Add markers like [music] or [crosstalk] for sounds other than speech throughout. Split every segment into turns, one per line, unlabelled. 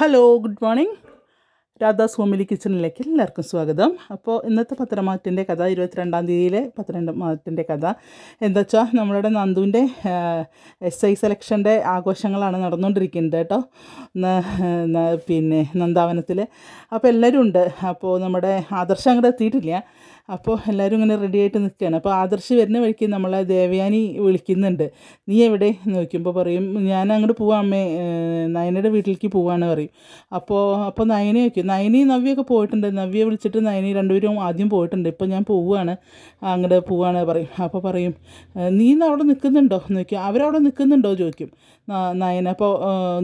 Hello good morning Radha's homely കിച്ചണിലേക്ക് എല്ലാവർക്കും സ്വാഗതം. അപ്പോൾ ഇന്നത്തെ പത്രമാറ്റിന്റെ കഥ ഇരുപത്തിരണ്ടാം തീയതിയിലെ പത്രമാറ്റിന്റെ കഥ. എന്താ വെച്ചാൽ നമ്മളുടെ നന്ദുവിന്റെ എസ് ഐ സെലക്ഷന്റെ ആഘോഷങ്ങളാണ് നടന്നുകൊണ്ടിരിക്കുന്നത് കേട്ടോ. പിന്നെ നന്ദാവനത്തിൽ അപ്പോൾ എല്ലാവരും ഉണ്ട്. അപ്പോൾ നമ്മുടെ ആദർശം അങ്ങോട്ട് എത്തിയിട്ടില്ല. അപ്പോൾ എല്ലാവരും ഇങ്ങനെ റെഡി ആയിട്ട് നിൽക്കുകയാണ് അപ്പോൾ ആദർശ് വരുന്ന വഴിക്ക് നമ്മളെ ദേവയാനി വിളിക്കുന്നുണ്ട്. നീ എവിടെ? നോക്കുമ്പോൾ പറയും ഞാൻ അങ്ങോട്ട് പോവാം അമ്മേ. നയനയുടെ വീട്ടിലേക്ക് പോവാണ് പറയും. അപ്പോൾ അപ്പോൾ നയനെ നോക്കി. നയനി നവ്യൊക്കെ പോയിട്ടുണ്ട്. നവ്യെ വിളിച്ചിട്ട് നയനി രണ്ടുപേരും ആദ്യം പോയിട്ടുണ്ട്. ഇപ്പോൾ ഞാൻ പോവുകയാണ് അങ്ങോട്ട് പോവാണ് പറയും. അപ്പോൾ പറയും "ഏഹ് നീ അവിടെ നിൽക്കുന്നുണ്ടോ ചോദിക്കും അവരവിടെ നിൽക്കുന്നുണ്ടോ ചോദിക്കും. നയന. അപ്പോൾ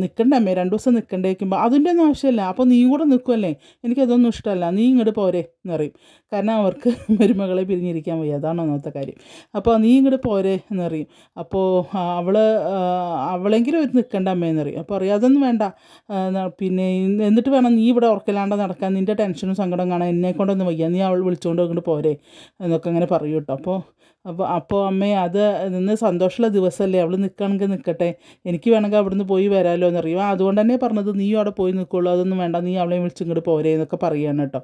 നിൽക്കണ്ടേ അമ്മേ രണ്ട് ദിവസം നിൽക്കണ്ടേ വയ്ക്കുമ്പോൾ അതിന്റെ ഒന്നും ആവശ്യമില്ല അപ്പോൾ നീ കൂടെ നിൽക്കുമല്ലേ എനിക്കതൊന്നും ഇഷ്ടമല്ല നീ ഇങ്ങോട്ട് പോരെ എന്ന് പറയും. കാരണം അവർക്ക് [laughs] മരുമകളെ പിരിഞ്ഞിരിക്കാൻ വയ്യ. അതാണ് ഒന്നാമത്തെ കാര്യം. അപ്പോൾ നീ ഇങ്ങോട്ട് പോരെ എന്ന് പറയും. അപ്പോൾ അവൾ അവളെങ്കിലും ഒരു നിൽക്കണ്ട അമ്മയെന്ന് പറയും. അപ്പോൾ അറിയാം അതൊന്നും വേണ്ട. പിന്നെ എന്നിട്ട് വേണം നീ ഇവിടെ ഉറക്കലാണ്ട് നടക്കാൻ. നിന്റെ ടെൻഷനും സങ്കടം കാണാൻ എന്നെ കൊണ്ടൊന്നും വയ്യ. നീ അവൾ വിളിച്ചുകൊണ്ട് ഇങ്ങോട്ട് പോരെ എന്നൊക്കെ അങ്ങനെ പറയും കേട്ടോ. അപ്പോൾ അപ്പോൾ അപ്പോൾ അമ്മേ അത് നിന്ന് സന്തോഷമുള്ള ദിവസമല്ലേ? അവൾ നിൽക്കണമെങ്കിൽ നിൽക്കട്ടെ എനിക്ക് വേണമെങ്കിൽ അവിടുന്ന് പോയി വരാമല്ലോ എന്ന് അറിയും അതുകൊണ്ട് തന്നെ പറഞ്ഞത് നീ അവിടെ പോയി നിൽക്കുള്ളൂ അതൊന്നും വേണ്ട. നീ അവളെ വിളിച്ച് ഇങ്ങോട്ട് പോരെ എന്നൊക്കെ പറയാണ് കേട്ടോ.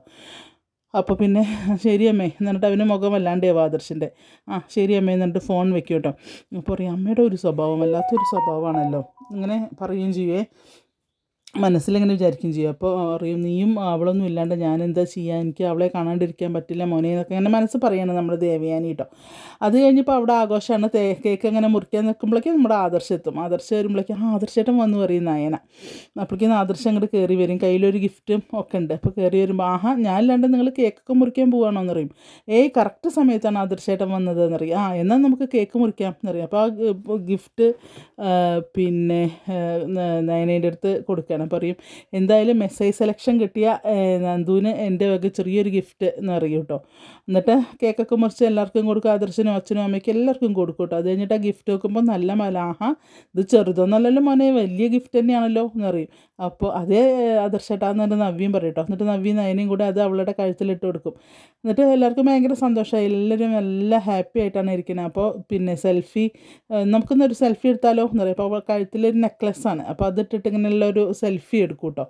അപ്പോൾ പിന്നെ ശരി അമ്മേ. എന്നിട്ട് അവന് മുഖം ആദർശിന്റെ ആ ശരി അമ്മേ. എന്നിട്ട് ഫോൺ വെക്കും കേട്ടോ. അപ്പോൾ പറയും അമ്മയുടെ ഒരു സ്വഭാവം വല്ലാത്തൊരു സ്വഭാവമാണല്ലോ. ഇങ്ങനെ പറയുകയും ചെയ്യുവേ. മനസ്സിലിങ്ങനെ വിചാരിക്കുകയും ചെയ്യും. അപ്പോൾ അറിയും നീയും അവളൊന്നും ഇല്ലാണ്ട് ഞാൻ എന്താ ചെയ്യുക എനിക്ക് അവളെ കാണാണ്ടിരിക്കാൻ പറ്റില്ല മോനെ എന്നൊക്കെ ഇങ്ങനെ മനസ്സ് പറയാണ് നമ്മുടെ ദേവയാനി കേട്ടോ അത് കഴിഞ്ഞപ്പോൾ അവിടെ ആഘോഷമാണ് തേ കേക്ക് അങ്ങനെ മുറിക്കാൻ നിൽക്കുമ്പോഴേക്കും നമ്മുടെ ആദർശം എത്തും. ആദർശം വരുമ്പോഴേക്കും ആ ആദർശേട്ടൻ വന്നു പറയും നയന. അപ്പോഴേക്കും ആദർശം അങ്ങോട്ട് കയറി വരും. കയ്യിലൊരു ഗിഫ്റ്റും ഒക്കെ ഉണ്ട്. അപ്പോൾ കയറി വരുമ്പോൾ ആഹാ ഞാനില്ലാണ്ട് നിങ്ങൾ കേക്കൊക്കെ മുറിക്കാൻ പോവുകയാണോ എന്ന് പറയും. ഏയ് കറക്റ്റ് സമയത്താണ് ആദർശേട്ടൻ വന്നത് എന്നറിയും ആ എന്നാൽ നമുക്ക് കേക്ക് മുറിക്കാം എന്നറിയാം അപ്പോൾ ആ ഗിഫ്റ്റ് പിന്നെ നയനേന്റെ അടുത്ത് കൊടുക്കുകയാണ് പറയും. എന്തായാലും മെസ്സേജ് സെലക്ഷൻ കിട്ടിയ നന്ദുവിന് എന്റെ വക ചെറിയൊരു ഗിഫ്റ്റ് എന്ന് അറിയും കേട്ടോ. എന്നിട്ട് കേക്കൊക്കെ മുറിച്ച് എല്ലാവർക്കും കൊടുക്കും. ആദർശനും അച്ഛനും അമ്മയ്ക്കും എല്ലാവർക്കും കൊടുക്കും കേട്ടോ. അത് കഴിഞ്ഞിട്ട് ആ ഗിഫ്റ്റ് നോക്കുമ്പോൾ നല്ല മലാഹ ഇത് ചെറുതൊന്നല്ലല്ലോ മോനെ വലിയ ഗിഫ്റ്റ് തന്നെയാണല്ലോ എന്ന് പറയും. അപ്പോൾ അതേ ആദർശേട്ടാന്ന് പറഞ്ഞ് നവ്യം പറയും കേട്ടോ എന്നിട്ട് നവ്യം നയനയും കൂടെ അത് അവളുടെ കഴുത്തിലിട്ട് കൊടുക്കും. എന്നിട്ട് എല്ലാവർക്കും ഭയങ്കര സന്തോഷമായി. എല്ലാവരും എല്ലാം ഹാപ്പി ആയിട്ടാണ് ഇരിക്കുന്നത് അപ്പോൾ പിന്നെ സെൽഫി നമുക്കൊന്നൊരു സെൽഫി എടുത്താലോ എന്ന് പറയും. അപ്പോൾ കഴുത്തിലൊരു നെക്ലസ്സാണ് അപ്പോൾ അതിട്ടിട്ട് ഇങ്ങനെയുള്ള ഒരു സെൽഫി എടുക്കും കേട്ടോ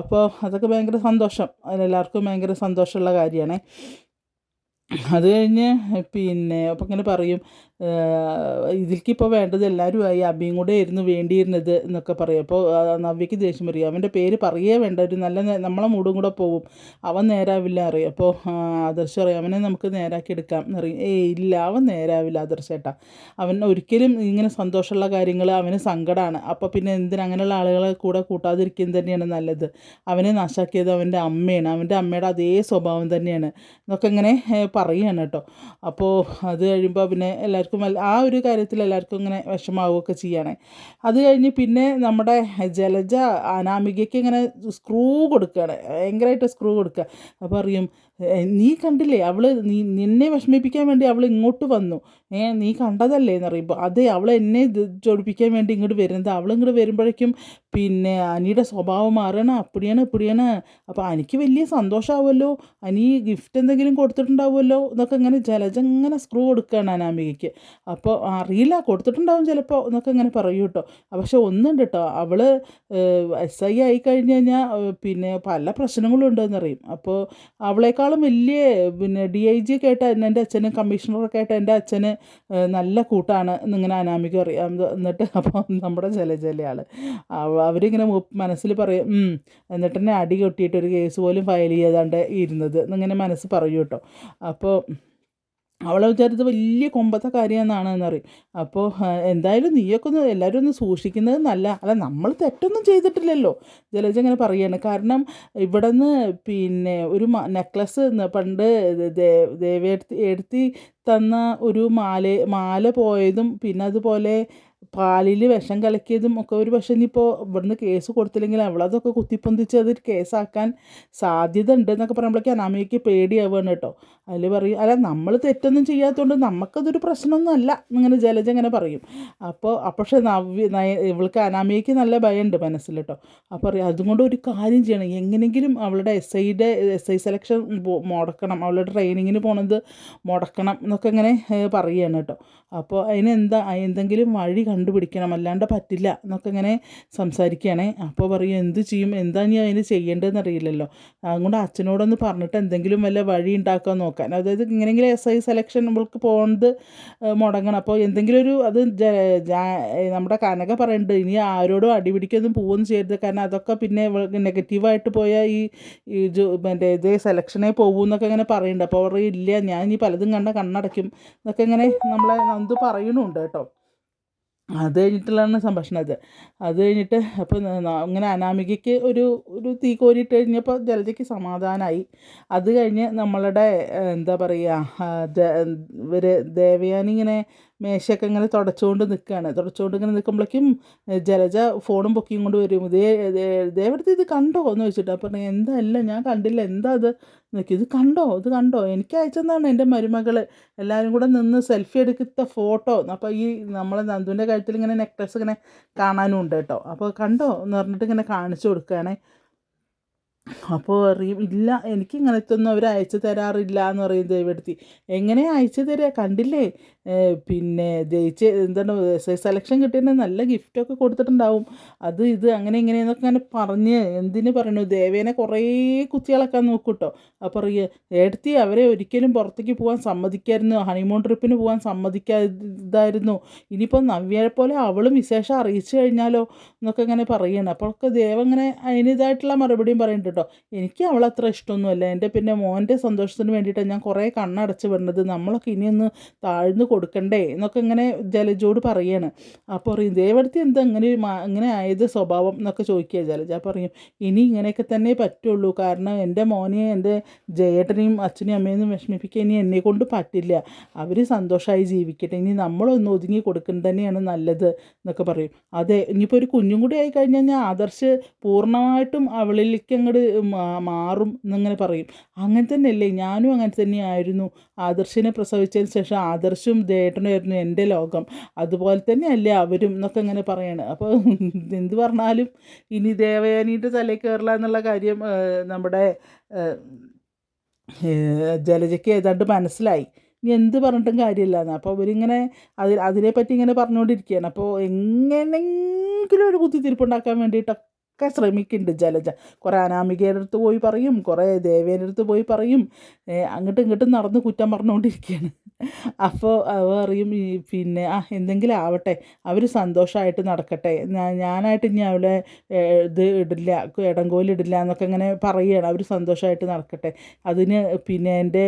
അപ്പോൾ അതൊക്കെ ഭയങ്കര സന്തോഷം. അതിലെല്ലാവർക്കും ഭയങ്കര സന്തോഷമുള്ള കാര്യമാണ് അത് കഴിഞ്ഞ് പിന്നെ അപ്പം ഇങ്ങനെ പറയും. ഇതിലേക്കിപ്പോൾ വേണ്ടത് എല്ലാവരും ആയി അബിയും കൂടെ ആയിരുന്നു വേണ്ടിയിരുന്നത് എന്നൊക്കെ പറയും. അപ്പോൾ നവ്യയ്ക്ക് ദേഷ്യം വരും. അവന്റെ പേര് പറയേ വേണ്ട. ഒരു നല്ല നമ്മളെ മൂടും കൂടെ പോകും അവൻ നേരാവില്ല അറിയും അപ്പോൾ ആദർശം പറയും അവനെ നമുക്ക് നേരാക്കി എടുക്കാം എന്നറിയും. ഏയ് ഇല്ല അവൻ നേരാവില്ല ആദർശേട്ടാ അവൻ ഒരിക്കലും ഇങ്ങനെ സന്തോഷമുള്ള കാര്യങ്ങൾ അവന് സങ്കടമാണ് അപ്പോൾ പിന്നെ എന്തിനാ അങ്ങനെയുള്ള ആളുകളെ കൂടെ കൂട്ടാതിരിക്കുന്നത് തന്നെയാണ് നല്ലത്. അവനെ നാശാക്കിയത് അവന്റെ അമ്മയാണ്. അവന്റെ അമ്മയുടെ അതേ സ്വഭാവം തന്നെയാണ് എന്നൊക്കെ ഇങ്ങനെ പറയുകയാണ് കേട്ടോ. അപ്പോൾ അത് കഴിയുമ്പോൾ പിന്നെ എല്ലാവർക്കും വല്ല- ആ ഒരു കാര്യത്തിൽ എല്ലാവർക്കും ഇങ്ങനെ വിഷമാവുകയൊക്കെ ചെയ്യാണ്. അത് കഴിഞ്ഞ് പിന്നെ നമ്മുടെ ജലജ അനാമികയ്ക്ക് ഇങ്ങനെ സ്ക്രൂ കൊടുക്കുകയാണ്. ഭയങ്കരമായിട്ട് സ്ക്രൂ കൊടുക്കുക. അപ്പോൾ അറിയും "ഏ, നീ കണ്ടില്ലേ? അവൾ നീ നിന്നെ വിഷമിപ്പിക്കാൻ വേണ്ടി അവൾ ഇങ്ങോട്ട് വന്നു. ഏ നീ കണ്ടതല്ലേ എന്ന് പറയുമ്പോൾ അതെ അവൾ എന്നെ ചൊടിപ്പിക്കാൻ വേണ്ടി ഇങ്ങോട്ട് വരുന്നത്. അവൾ ഇങ്ങോട്ട് വരുമ്പോഴേക്കും പിന്നെ അനിയുടെ സ്വഭാവം മാറണം. അപ്പടിയാണ് ഇപ്പടിയാണ്. അപ്പോൾ എനിക്ക് വലിയ സന്തോഷമാവുമല്ലോ അനി ഗിഫ്റ്റ് എന്തെങ്കിലും കൊടുത്തിട്ടുണ്ടാവുമല്ലോ എന്നൊക്കെ ഇങ്ങനെ ജലജ ഇങ്ങനെ സ്ക്രൂ കൊടുക്കുകയാണ് അനാമികയ്ക്ക്. അപ്പോൾ അറിയില്ല കൊടുത്തിട്ടുണ്ടാവും ചിലപ്പോൾ എന്നൊക്കെ ഇങ്ങനെ പറയൂ കേട്ടോ. പക്ഷെ ഒന്നുണ്ട് കേട്ടോ. അവൾ എസ് ഐ ആയി കഴിഞ്ഞ് കഴിഞ്ഞാൽ പിന്നെ പല പ്രശ്നങ്ങളും ഉണ്ടെന്നറിയും അപ്പോൾ അവളെക്കാളും വലിയ പിന്നെ ഡി ഐ ജി ഒക്കെ ആയിട്ട് എന്റെ അച്ഛന് കമ്മീഷണറൊക്കെ ആയിട്ട് എന്റെ അച്ഛന് നല്ല കൂട്ടാണ് എന്നിങ്ങനെ അനാമിക അറിയാം. എന്നിട്ട് അപ്പോൾ നമ്മുടെ ജലജലയാൾ അവരിങ്ങനെ മനസ്സിൽ പറയും എന്നിട്ട് തന്നെ അടി കൊട്ടിയിട്ട് ഒരു കേസ് പോലും ഫയൽ ചെയ്യാതാണ്ട് ഇരുന്നത് എന്നിങ്ങനെ മനസ്സ് പറയൂ കേട്ടോ. അപ്പോൾ അവളെ വിചാരിച്ചത് വലിയ കൊമ്പത്തെ കാര്യമെന്നാണ് എന്നറിയും. അപ്പോൾ എന്തായാലും നീയൊക്കെ ഒന്ന് എല്ലാവരും ഒന്ന് സൂക്ഷിക്കുന്നത് നല്ല അല്ല നമ്മൾ തെറ്റൊന്നും ചെയ്തിട്ടില്ലല്ലോ. ജലജ ഇങ്ങനെ പറയാണ്. കാരണം ഇവിടെ നിന്ന് പിന്നെ ഒരു നെക്ലസ് പണ്ട് ദേവി ദേവേടുത്തി എടുത്തി തന്ന ഒരു മാല മാല പോയതും പിന്നെ അതുപോലെ പാലിൽ വിഷം കലക്കിയതും ഒക്കെ ഒരു പക്ഷേ ഇനിയിപ്പോൾ ഇവിടുന്ന് കേസ് കൊടുത്തില്ലെങ്കിൽ അവളതൊക്കെ കുത്തിപ്പൊന്തിച്ച് അതൊരു കേസാക്കാൻ സാധ്യത ഉണ്ട് എന്നൊക്കെ പറയുമ്പോഴേക്കും അനാമികയ്ക്ക് പേടിയാവുകയാണ് കേട്ടോ. അതിൽ പറയും അല്ല നമ്മൾ തെറ്റൊന്നും ചെയ്യാത്തതുകൊണ്ട് നമുക്കതൊരു പ്രശ്നമൊന്നും അല്ല ഇങ്ങനെ ജലജ ഇങ്ങനെ പറയും. അപ്പോൾ പക്ഷേ നവ്യ ഇവൾക്ക് അനാമികയ്ക്ക് നല്ല ഭയമുണ്ട് മനസ്സിൽ കേട്ടോ. അപ്പോൾ പറയും അതുകൊണ്ട് ഒരു കാര്യം ചെയ്യണം എങ്ങനെയെങ്കിലും അവളുടെ എസ് ഐയുടെ എസ് ഐ സെലക്ഷൻ മുടക്കണം അവളുടെ ട്രെയിനിങ്ങിന് പോണത് മുടക്കണം എന്നൊക്കെ ഇങ്ങനെ പറയുകയാണ് കേട്ടോ. അപ്പോൾ അതിനെന്താ എന്തെങ്കിലും വഴി കണ്ടുപിടിക്കണം. അല്ലാണ്ട് പറ്റില്ല എന്നൊക്കെ ഇങ്ങനെ സംസാരിക്കുകയാണേ. അപ്പോൾ പറയും എന്ത് ചെയ്യും? എന്താ നീ അതിന് ചെയ്യേണ്ടതെന്ന് അറിയില്ലല്ലോ അതുകൊണ്ട് അച്ഛനോടൊന്ന് പറഞ്ഞിട്ട് എന്തെങ്കിലും വല്ല വഴി ഉണ്ടാക്കാൻ നോക്കാൻ. അതായത് ഇങ്ങനെയെങ്കിലും എസ് ഐ സെലക്ഷൻ നമ്മൾക്ക് പോകുന്നത് മുടങ്ങണം. അപ്പോൾ എന്തെങ്കിലും ഒരു അത് നമ്മുടെ കനക പറയുന്നുണ്ട് ഇനി ആരോടും അടിപിടിക്കൊന്നും പോവുകയൊന്നും ചെയ്യരുത്. കാരണം അതൊക്കെ പിന്നെ നെഗറ്റീവായിട്ട് പോയാൽ ഈ ഈ മറ്റേ ഇതേ സെലക്ഷനെ പോകും എന്നൊക്കെ ഇങ്ങനെ പറയുന്നുണ്ട് അപ്പോൾ പറയും ഇല്ല ഞാൻ ഇനി പലതും കണ്ട കണ്ണടയ്ക്കും. എന്നൊക്കെ ഇങ്ങനെ നമ്മളെ നന്ദു പറയണുണ്ട് കേട്ടോ. അത് കഴിഞ്ഞിട്ടുള്ളതാണ് സംഭാഷണം അത്. അത് കഴിഞ്ഞിട്ട് അപ്പം അങ്ങനെ അനാമികയ്ക്ക് ഒരു ഒരു തീ കോരിയിട്ട് കഴിഞ്ഞപ്പോൾ ജലജയ്ക്ക് സമാധാനമായി അത് കഴിഞ്ഞ് നമ്മളുടെ എന്താ പറയുക ഇവർ ദേവയാനി ഇങ്ങനെ മേശയൊക്കെ ഇങ്ങനെ തുടച്ചുകൊണ്ട് നിൽക്കുകയാണ്. തുടച്ചുകൊണ്ട് ഇങ്ങനെ നിൽക്കുമ്പോഴേക്കും ജലജ ഫോണും പൊക്കിയും കൊണ്ട് വരും. ഇതേ ദേവടുത്ത് ഇത് കണ്ടോ എന്ന് ചോദിച്ചിട്ട് എന്താ അല്ല ഞാൻ കണ്ടില്ല. എന്താ അത്? നോക്കി ഇത് കണ്ടോ? ഇത് കണ്ടോ? എനിക്ക് അയച്ചെന്നാണ് എന്റെ മരുമകൾ എല്ലാവരും കൂടെ നിന്ന് സെൽഫി എടുക്കുന്ന ഫോട്ടോ. അപ്പോൾ ഈ നമ്മളെ നന്ദുവിന്റെ കഴുത്തിൽ ഇങ്ങനെ നെക്ലസ് ഇങ്ങനെ കാണാനും ഉണ്ട് കേട്ടോ. അപ്പോൾ കണ്ടോ എന്ന് പറഞ്ഞിട്ട് ഇങ്ങനെ കാണിച്ചു കൊടുക്കുകയാണേ. അപ്പോൾ പറയും ഇല്ല എനിക്ക് ഇങ്ങനത്തെ ഒന്നും അവർ അയച്ചു തരാറില്ല എന്ന് പറയും ദൈവടുത്തി എങ്ങനെ അയച്ചു തരിക കണ്ടില്ലേ? പിന്നെ ജയിച്ച് എന്താണ് സെലക്ഷൻ കിട്ടിയതിന് നല്ല ഗിഫ്റ്റൊക്കെ കൊടുത്തിട്ടുണ്ടാവും. അത് ഇത് അങ്ങനെ ഇങ്ങനെയെന്നൊക്കെ അങ്ങനെ പറഞ്ഞ് എന്തിനു പറയണു? ദേവേനെ കുറേ കുത്തികളൊക്കെ നോക്കൂട്ടോ. അപ്പോൾ പറയുക ഏടത്തി അവരെ ഒരിക്കലും പുറത്തേക്ക് പോകാൻ സമ്മതിക്കായിരുന്നു. ഹണിമൂൺ ട്രിപ്പിന് പോകാൻ സമ്മതിക്കാതായിരുന്നു ഇനിയിപ്പോൾ നവ്യയെ പോലെ അവളും വിശേഷം അറിയിച്ചു കഴിഞ്ഞാലോ എന്നൊക്കെ ഇങ്ങനെ പറയണം. അപ്പോഴൊക്കെ ദേവ അങ്ങനെ അതിനിതായിട്ടുള്ള മറുപടിയും പറയുന്നുണ്ട് കേട്ടോ. എനിക്ക് അവളത്ര ഇഷ്ടമൊന്നുമല്ല. എന്റെ പിന്നെ മോന്റെ സന്തോഷത്തിന് വേണ്ടിയിട്ടാണ് ഞാൻ കുറേ കണ്ണടച്ച് വിടുന്നത് നമ്മളൊക്കെ ഇനിയൊന്ന് താഴ്ന്നു കൊടുക്കണ്ടേ എന്നൊക്കെ ഇങ്ങനെ ജലജോട് പറയാണ്. അപ്പോൾ പറയും ദേവടത്തി എന്താ ഇങ്ങനെ ഇങ്ങനെ ആയത് സ്വഭാവം? എന്നൊക്കെ ചോദിക്കുക ജലജ പറയും ഇനി ഇങ്ങനെയൊക്കെ തന്നെ പറ്റുള്ളൂ. കാരണം എന്റെ മോനെ എന്റെ ജയേട്ടനെയും അച്ഛനെയും അമ്മയെന്നും വിഷമിപ്പിക്കുക ഇനി എന്നെ കൊണ്ട് പറ്റില്ല. അവർ സന്തോഷമായി ജീവിക്കട്ടെ. ഇനി നമ്മളൊന്ന് ഒതുങ്ങി കൊടുക്കുന്നത് തന്നെയാണ് നല്ലത് എന്നൊക്കെ പറയും. അതെ ഇനിയിപ്പോൾ ഒരു കുഞ്ഞും കൂടി ആയി കഴിഞ്ഞാൽ ഞാൻ ആദർശ് പൂർണമായിട്ടും അവളിലേക്ക് അങ്ങോട്ട് മാറും എന്നിങ്ങനെ പറയും. അങ്ങനെ തന്നെയല്ലേ ഞാനും അങ്ങനെ തന്നെയായിരുന്നു. ആദർശിനെ പ്രസവിച്ചതിന് ശേഷം ആദർശും ദേട്ടനുമായിരുന്നു എന്റെ ലോകം. അതുപോലെ തന്നെയല്ലേ അവരും എന്നൊക്കെ ഇങ്ങനെ പറയാണ്. അപ്പോൾ എന്ത് പറഞ്ഞാലും ഇനി ദേവയാനിയുടെ തലയിൽ കയറില്ല എന്നുള്ള കാര്യം നമ്മുടെ ജലജയ്ക്ക് ഏതാണ്ട് മനസ്സിലായി. ഇനി എന്ത് പറഞ്ഞിട്ടും കാര്യമില്ലാന്ന് അപ്പോൾ അവരിങ്ങനെ അതിൽ അതിനെപ്പറ്റി ഇങ്ങനെ പറഞ്ഞുകൊണ്ടിരിക്കുകയാണ്. അപ്പോൾ എങ്ങനെങ്കിലും ഒരു കുത്തിത്തിരിപ്പുണ്ടാക്കാൻ വേണ്ടിയിട്ടൊക്കെ ശ്രമിക്കുന്നുണ്ട് ജലജ. കുറേ അനാമികയുടെ അടുത്ത് പോയി പറയും കുറേ ദേവേന്റെ അടുത്ത് പോയി പറയും. അങ്ങോട്ടും ഇങ്ങോട്ടും നടന്ന് കുറ്റം പറഞ്ഞുകൊണ്ടിരിക്കുകയാണ്. അപ്പോൾ അവ പിന്നെ ആ എന്തെങ്കിലും ആവട്ടെ അവർ സന്തോഷമായിട്ട് നടക്കട്ടെ. ഞാനായിട്ട് ഇനി അവളെ ഇത് ഇടില്ല ഇടങ്കോലിടില്ല എന്നൊക്കെ ഇങ്ങനെ പറയുകയാണ്. അവർ സന്തോഷമായിട്ട് നടക്കട്ടെ. അതിന് പിന്നെ എന്റെ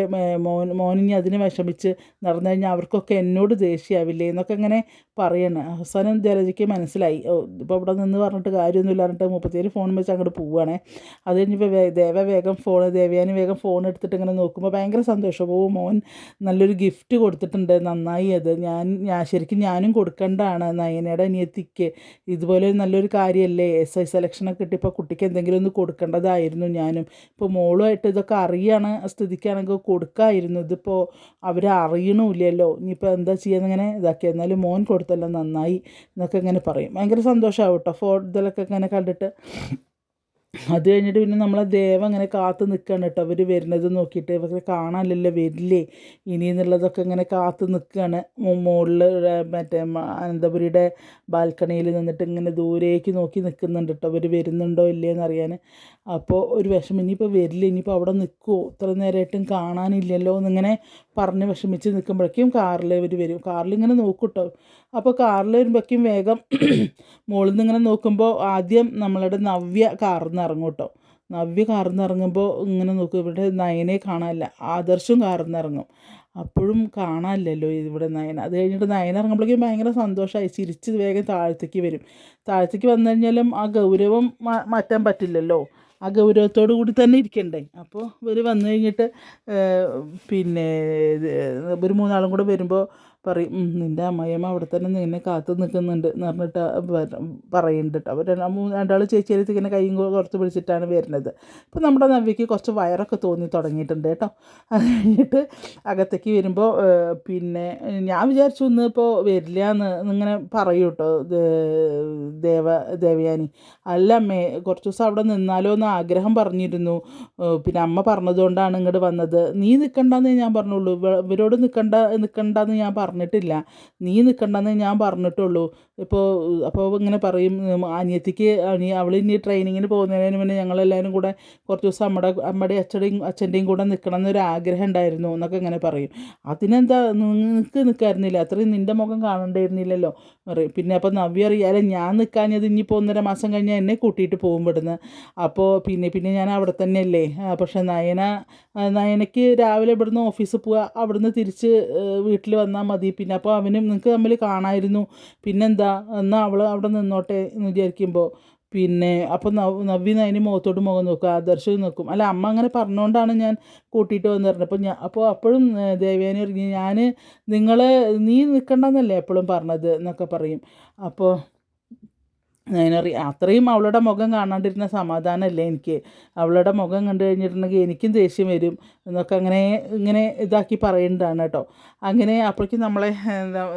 മോൻ മോനിനി അതിന് വിഷമിച്ച് നടന്നു കഴിഞ്ഞാൽ അവർക്കൊക്കെ എന്നോട് ദേഷ്യമാവില്ലേ എന്നൊക്കെ ഇങ്ങനെ പറയണം. അവസാനം ജലജയ്ക്ക് മനസ്സിലായി. ഇപ്പോൾ ഇവിടെ നിന്ന് പറഞ്ഞിട്ട് കാര്യമൊന്നുമില്ല പറഞ്ഞിട്ട് മുപ്പത്തിയേഴ് ഫോൺ വെച്ച് അങ്ങോട്ട് പോവുകയാണേ അത് കഴിഞ്ഞപ്പോൾ ദേവ വേഗം ഫോൺ ദേവയാനി വേഗം ഫോൺ എടുത്തിട്ട് ഇങ്ങനെ നോക്കുമ്പോൾ ഭയങ്കര സന്തോഷം. ഓ മോൻ നല്ലൊരു ഗിഫ്റ്റ് കൊടുത്തിട്ടുണ്ട്. നന്നായി അത് ഞാൻ ഞാൻ ശരിക്കും ഞാനും കൊടുക്കേണ്ടതാണ് നയനയുടെ അനിയത്തിക്ക്. ഇതുപോലെ നല്ലൊരു കാര്യമല്ലേ എസ് ഐ സെലക്ഷനൊക്കെ കിട്ടിയപ്പോൾ കുട്ടിക്ക് എന്തെങ്കിലും ഒന്ന് കൊടുക്കേണ്ടതായിരുന്നു ഞാനും. ഇപ്പോൾ മോളുമായിട്ട് ഇതൊക്കെ അറിയാണ് സ്ഥിതിക്കാണെങ്കിൽ കൊടുക്കായിരുന്നു. ഇതിപ്പോൾ അവർ അറിയണമില്ലല്ലോ ഇനിയിപ്പോൾ എന്താ ചെയ്യാന്നിങ്ങനെ ഇതാക്കി. എന്നാലും മോൻ കൊടുത്തല്ലോ നന്നായി എന്നൊക്കെ ഇങ്ങനെ പറയും. ഭയങ്കര സന്തോഷമാവും കേട്ടോ ഫോട്ടോ ഇതിലൊക്കെ ഇങ്ങനെ കണ്ടിട്ട്. അത് കഴിഞ്ഞിട്ട് പിന്നെ നമ്മളെ ദേവ അങ്ങനെ കാത്തു നിൽക്കുകയാണ് കേട്ടോ. അവർ വരുന്നത് നോക്കിയിട്ട് ഇവരെ കാണാനില്ലല്ലോ വരില്ലേ? ഇനി എന്നുള്ളതൊക്കെ ഇങ്ങനെ കാത്തു നിൽക്കുകയാണ് മുകളിൽ മറ്റേ അനന്തപുരിയുടെ ബാൽക്കണിയിൽ നിന്നിട്ട് ഇങ്ങനെ ദൂരേക്ക് നോക്കി നിൽക്കുന്നുണ്ട് കേട്ടോ. അവർ വരുന്നുണ്ടോ ഇല്ലേ എന്നറിയാൻ അപ്പോൾ ഒരു വിഷമം ഇനിയിപ്പോൾ വരില്ല? ഇനിയിപ്പോൾ അവിടെ നിൽക്കുമോ ഇത്ര നേരമായിട്ടും കാണാനില്ലല്ലോ എന്നിങ്ങനെ പറഞ്ഞ് വിഷമിച്ച് നിൽക്കുമ്പോഴേക്കും കാറിൽ ഇവർ വരും. കാറിൽ ഇങ്ങനെ നോക്കൂട്ടോ. അപ്പോൾ കാറിൽ വരുമ്പോഴേക്കും വേഗം [clears throat] മുകളിൽ നിന്ന് ഇങ്ങനെ നോക്കുമ്പോൾ ആദ്യം നമ്മളുടെ നവ്യ കാറിൽ നിന്ന് ഇറങ്ങും കേട്ടോ നവ്യ കാറിൽ നിന്ന് ഇറങ്ങുമ്പോൾ ഇങ്ങനെ നോക്കും. ഇവിടെ നയനെ കാണാനില്ല. ആദർശും കാറിൽ നിന്ന് ഇറങ്ങും അപ്പോഴും കാണാനില്ലല്ലോ ഇവിടെ നയന അത് കഴിഞ്ഞിട്ട് നയന ഇറങ്ങുമ്പോഴേക്കും ഭയങ്കര സന്തോഷമായി ചിരിച്ച് വേഗം താഴത്തേക്ക് വരും. താഴത്തേക്ക് വന്നു കഴിഞ്ഞാലും ആ ഗൗരവം മാറ്റാൻ പറ്റില്ലല്ലോ. ആ ഗൗരവത്തോടു കൂടി തന്നെ ഇരിക്കണ്ടേ? അപ്പോൾ ഇവർ വന്നു കഴിഞ്ഞിട്ട് പിന്നെ ഒരു മൂന്നാളും കൂടെ വരുമ്പോൾ പറയും "ഉം, നിന്റെ അമ്മായിയമ്മ അവിടെ തന്നെ നിന്നെ കാത്തു നിൽക്കുന്നുണ്ട് എന്ന് പറഞ്ഞിട്ട് പറയുന്നുണ്ട്. കേട്ടോ അവർ രണ്ടാൾ ചേച്ചിയിലേക്ക് ഇങ്ങനെ കൈയും കുറച്ച് പിടിച്ചിട്ടാണ് വരുന്നത്. അപ്പോൾ നമ്മുടെ നവ്യയ്ക്ക് കുറച്ച് വയറൊക്കെ തോന്നി തുടങ്ങിയിട്ടുണ്ട് കേട്ടോ. അത് കഴിഞ്ഞിട്ട് അകത്തേക്ക് വരുമ്പോൾ പിന്നെ ഞാൻ വിചാരിച്ചു ഇന്ന് ഇപ്പോൾ വരില്ല എന്ന് ഇങ്ങനെ പറയൂ കേട്ടോ ദേവ ദേവയാനി. അല്ല അമ്മേ കുറച്ച് ദിവസം അവിടെ നിന്നാലോ എന്ന് ആഗ്രഹം പറഞ്ഞിരുന്നു. പിന്നെ അമ്മ പറഞ്ഞതുകൊണ്ടാണ് ഇങ്ങോട്ട് വന്നത്. നീ നിൽക്കണ്ടെന്നേ ഞാൻ പറഞ്ഞുള്ളൂ. ഇവ- ഇവരോട് നിൽക്കണ്ട നിൽക്കണ്ടെന്ന് ഞാൻ പറഞ്ഞിട്ടില്ല. നീ നിൽക്കണ്ടെന്ന് ഞാൻ പറഞ്ഞിട്ടുള്ളൂ. ഇപ്പോൾ അപ്പോൾ ഇങ്ങനെ പറയും അനിയത്തിക്ക് അനി അവൾ ഇനി ട്രെയിനിങ്ങിന് പോകുന്നതിന് മുന്നേ ഞങ്ങളെല്ലാവരും കൂടെ കുറച്ച് ദിവസം അമ്മയുടെ അമ്മയുടെയും അച്ഛടെയും അച്ഛന്റെയും കൂടെ നിൽക്കണം എന്നൊരു ആഗ്രഹം ഉണ്ടായിരുന്നു എന്നൊക്കെ ഇങ്ങനെ പറയും. അതിനെന്താ നിനക്ക് നിൽക്കായിരുന്നില്ല അത്രയും നിന്റെ മുഖം കാണണ്ടായിരുന്നില്ലല്ലോ. പറയും. പിന്നെ അപ്പോൾ നവ്യ അറിയാതെ ഞാൻ നിൽക്കാഞ്ഞത് ഇനിയിപ്പോൾ ഒന്നര മാസം കഴിഞ്ഞാൽ എന്നെ കൂട്ടിയിട്ട് പോകും ഇവിടുന്ന്. അപ്പോൾ പിന്നെ പിന്നെ ഞാൻ അവിടെ തന്നെ അല്ലേ പക്ഷേ നയന നയനയ്ക്ക് രാവിലെ ഇവിടുന്ന് ഓഫീസിൽ പോവുക അവിടുന്ന് തിരിച്ച് വീട്ടിൽ വന്നാൽ മതി. പിന്നെ അപ്പോൾ അവനും നിങ്ങൾക്ക് തമ്മിൽ കാണായിരുന്നു. പിന്നെന്താ എന്നാൽ അവൾ അവിടെ നിന്നോട്ടെ എന്ന് വിചാരിക്കുമ്പോൾ പിന്നെ അപ്പോൾ നവ് നവ്യ നയന് മുഖത്തോട്ട് മുഖം നോക്കും ആദർശ് നോക്കും. അല്ല അമ്മ അങ്ങനെ പറഞ്ഞുകൊണ്ടാണ് ഞാൻ കൂട്ടിയിട്ട് വന്നു പറഞ്ഞത്. അപ്പോൾ ഞാൻ അപ്പോൾ അപ്പോഴും ദേവയാനി പറഞ്ഞു ഞാൻ നിങ്ങൾ നീ നിൽക്കണ്ടെന്നല്ലേ എപ്പോഴും പറഞ്ഞത് എന്നൊക്കെ പറയും. അപ്പോൾ അതിനറി അത്രയും അവളുടെ മുഖം കാണാണ്ടിരുന്ന സമാധാനമല്ലേ എനിക്ക്? അവളുടെ മുഖം കണ്ടു കഴിഞ്ഞിട്ടുണ്ടെങ്കിൽ എനിക്കും ദേഷ്യം വരും എന്നൊക്കെ അങ്ങനെ ഇങ്ങനെ ഇതാക്കി പറയേണ്ടതാണ് കേട്ടോ. അങ്ങനെ അപ്പോഴേക്കും നമ്മളെ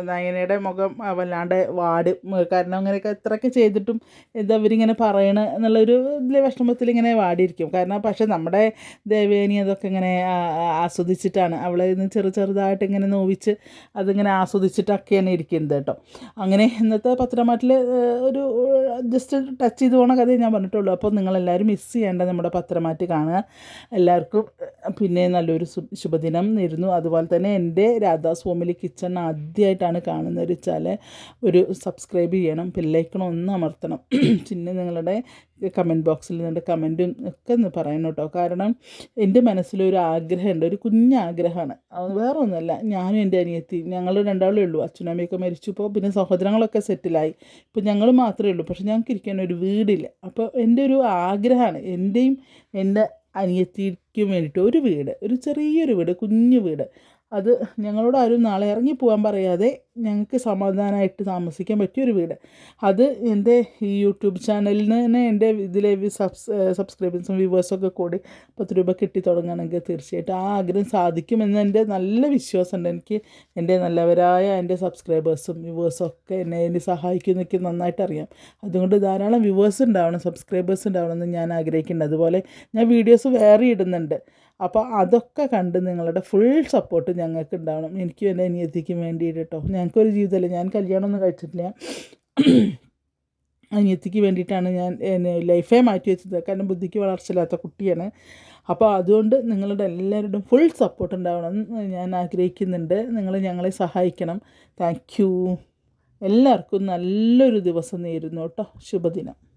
നയനയുടെ മുഖം വല്ലാണ്ട് വാടും കാരണം അങ്ങനെയൊക്കെ ഇത്രയൊക്കെ ചെയ്തിട്ടും എന്താ ഇവരിങ്ങനെ പറയണ എന്നുള്ളൊരു ഇതിൽ വിഷമത്തിൽ ഇങ്ങനെ വാടിയിരിക്കും. കാരണം പക്ഷേ നമ്മുടെ ദേവേനി അതൊക്കെ ഇങ്ങനെ ആസ്വദിച്ചിട്ടാണ്. അവളെ ഇന്ന് ചെറു ചെറുതായിട്ട് ഇങ്ങനെ നോവിച്ച് അതിങ്ങനെ ആസ്വദിച്ചിട്ടൊക്കെയാണ് ഇരിക്കുന്നത് കേട്ടോ. അങ്ങനെ ഇന്നത്തെ പത്രമാറ്റിൽ ഒരു ജസ്റ്റ് ടച്ച് ചെയ്ത് പോണ കഥയെ ഞാൻ പറഞ്ഞിട്ടുള്ളൂ. അപ്പോൾ നിങ്ങളെല്ലാവരും മിസ് ചെയ്യേണ്ട നമ്മുടെ പത്രമാറ്റ് കാണുക. എല്ലാവർക്കും പിന്നെ നല്ലൊരു ശുഭദിനം നേരുന്നു. അതുപോലെ തന്നെ എന്റെ രാധാസ് ഹോമിലി കിച്ചൺ ആദ്യമായിട്ടാണ് കാണുന്നത്. വെച്ചാൽ ഒരു സബ്സ്ക്രൈബ് ചെയ്യണം. ബെല്ലൈക്കണം ഒന്ന് അമർത്തണം. [clears throat] പിന്നെ നിങ്ങളുടെ കമന്റ് ബോക്സിൽ നിന്നുണ്ട് കമന്റും ഒക്കെ ഒന്ന് പറയണം കേട്ടോ. കാരണം എന്റെ മനസ്സിലൊരു ആഗ്രഹമുണ്ട് ഒരു കുഞ്ഞാഗ്രഹമാണ്. വേറെ ഒന്നുമല്ല ഞാനും എന്റെ അനിയത്തി ഞങ്ങൾ രണ്ടാളേ ഉള്ളൂ. അച്ഛനും അമ്മയൊക്കെ മരിച്ചപ്പോൾ പിന്നെ സഹോദരങ്ങളൊക്കെ സെറ്റിലായി. ഇപ്പോൾ ഞങ്ങൾ മാത്രമേ ഉള്ളൂ പക്ഷെ ഞങ്ങൾക്ക് ഇരിക്കാൻ ഒരു വീടില്ല. അപ്പോൾ എന്റെ ഒരു ആഗ്രഹമാണ് എന്റെയും എന്റെ അനിയത്തിക്കും വേണ്ടിയിട്ട് ഒരു വീട് ഒരു ചെറിയൊരു വീട് കുഞ്ഞു വീട്. അത് ഞങ്ങളോട് ആരും നാളെ ഇറങ്ങി പോകാൻ പറയാതെ ഞങ്ങൾക്ക് സമാധാനമായിട്ട് താമസിക്കാൻ പറ്റിയ ഒരു വീട്. അത് എന്റെ ഈ യൂട്യൂബ് ചാനലിന് തന്നെ എന്റെ ഇതിലെ സബ്സ് സബ്സ്ക്രൈബേഴ്സും വ്യൂവേഴ്സൊക്കെ കൂടി പത്ത് രൂപ കിട്ടി തുടങ്ങുകയാണെങ്കിൽ തീർച്ചയായിട്ടും ആ ആഗ്രഹം സാധിക്കുമെന്ന് എന്റെ നല്ല വിശ്വാസമുണ്ട്. എനിക്ക് എന്റെ നല്ലവരായ എന്റെ സബ്സ്ക്രൈബേഴ്സും വ്യൂവേഴ്സും ഒക്കെ എന്നെ എന്നെ സഹായിക്കും നന്നായിട്ട് അറിയാം. അതുകൊണ്ട് ധാരാളം വ്യൂവേഴ്സ് ഉണ്ടാവണം സബ്സ്ക്രൈബേഴ്സ് ഉണ്ടാവണം എന്ന് ഞാൻ ആഗ്രഹിക്കുന്നുണ്ട്. അതുപോലെ ഞാൻ വീഡിയോസ് വേറെ ഇടുന്നുണ്ട്. അപ്പോൾ അതൊക്കെ കണ്ട് നിങ്ങളുടെ ഫുൾ സപ്പോർട്ട് ഞങ്ങൾക്ക് ഉണ്ടാവണം എനിക്കും എന്റെ അനിയത്തിക്കും വേണ്ടിയിട്ട് കേട്ടോ ഞങ്ങൾക്കൊരു ജീവിതമല്ല ഞാൻ കല്യാണമൊന്നും കഴിച്ചിട്ടില്ല. [clears throat] അനിയത്തിക്ക് വേണ്ടിയിട്ടാണ് ഞാൻ ലൈഫേ മാറ്റി വെച്ചത്. കാരണം ബുദ്ധിക്ക് വളർച്ചയില്ലാത്ത കുട്ടിയാണ്. അപ്പോൾ അതുകൊണ്ട് നിങ്ങളുടെ എല്ലാവരുടെയും ഫുൾ സപ്പോർട്ട് ഉണ്ടാവണം. ഞാൻ ആഗ്രഹിക്കുന്നുണ്ട് നിങ്ങൾ ഞങ്ങളെ സഹായിക്കണം. താങ്ക് എല്ലാവർക്കും നല്ലൊരു ദിവസം നേരുന്നു കേട്ടോ ശുഭദിനം.